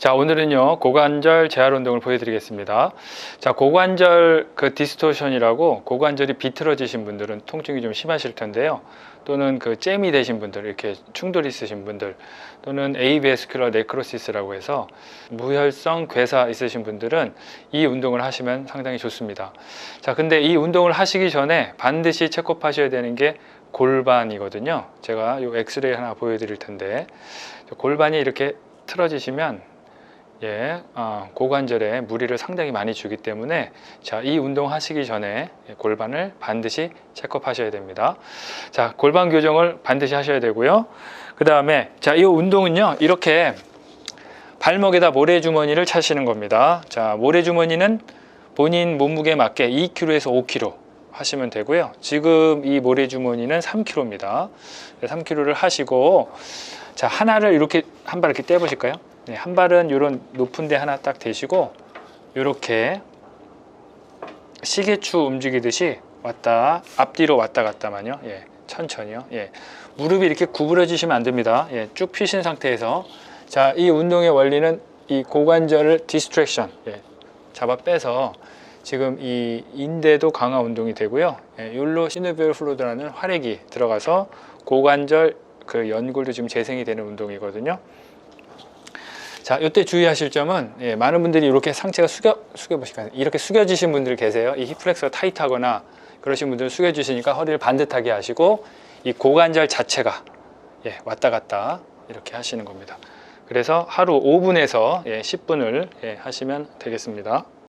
자, 오늘은요, 고관절 재활 운동을 보여드리겠습니다. 자, 고관절 그 디스토션이라고 고관절이 비틀어지신 분들은 통증이 좀 심하실 텐데요. 또는 그 잼이 되신 분들, 이렇게 충돌이 있으신 분들, 또는 ABS큐러 네크로시스라고 해서 무혈성 괴사 있으신 분들은 이 운동을 하시면 상당히 좋습니다. 자, 근데 이 운동을 하시기 전에 반드시 체크업하셔야 되는 게 골반이거든요. 제가 요 엑스레이 하나 보여드릴 텐데 골반이 이렇게 틀어지시면 예, 어, 고관절에 무리를 상당히 많이 주기 때문에 자, 이 운동 하시기 전에 골반을 반드시 체크업하셔야 됩니다. 자, 골반 교정을 반드시 하셔야 되고요. 그 다음에 자, 이 운동은요, 이렇게 발목에다 모래주머니를 차시는 겁니다. 자, 모래주머니는 본인 몸무게 맞게 2kg에서 5kg 하시면 되고요. 지금 이 모래주머니는 3kg입니다. 3kg를 하시고 자, 하나를 이렇게 한 발 이렇게 떼보실까요? 네, 한 발은 이런 높은 데 하나 딱 대시고 이렇게 시계추 움직이듯이 왔다 앞뒤로 왔다 갔다만요. 예, 천천히요. 예, 무릎이 이렇게 구부러지시면 안 됩니다. 예, 쭉 펴신 상태에서 자, 이 운동의 원리는 이 고관절을 디스트랙션 예, 잡아 빼서 지금 이 인대도 강화 운동이 되고요. 예, 율로 시누비얼 플루드라는 활액이 들어가서 고관절 그 연골도 지금 재생이 되는 운동이거든요. 자, 이때 주의하실 점은 예, 많은 분들이 이렇게 상체가 숙여 숙여 보시니까 이렇게 숙여지신 분들 계세요. 이 힙플렉스가 타이트하거나 그러신 분들 숙여주시니까 허리를 반듯하게 하시고 이 고관절 자체가 예, 왔다 갔다 이렇게 하시는 겁니다. 그래서 하루 5분에서 예, 10분을 예, 하시면 되겠습니다.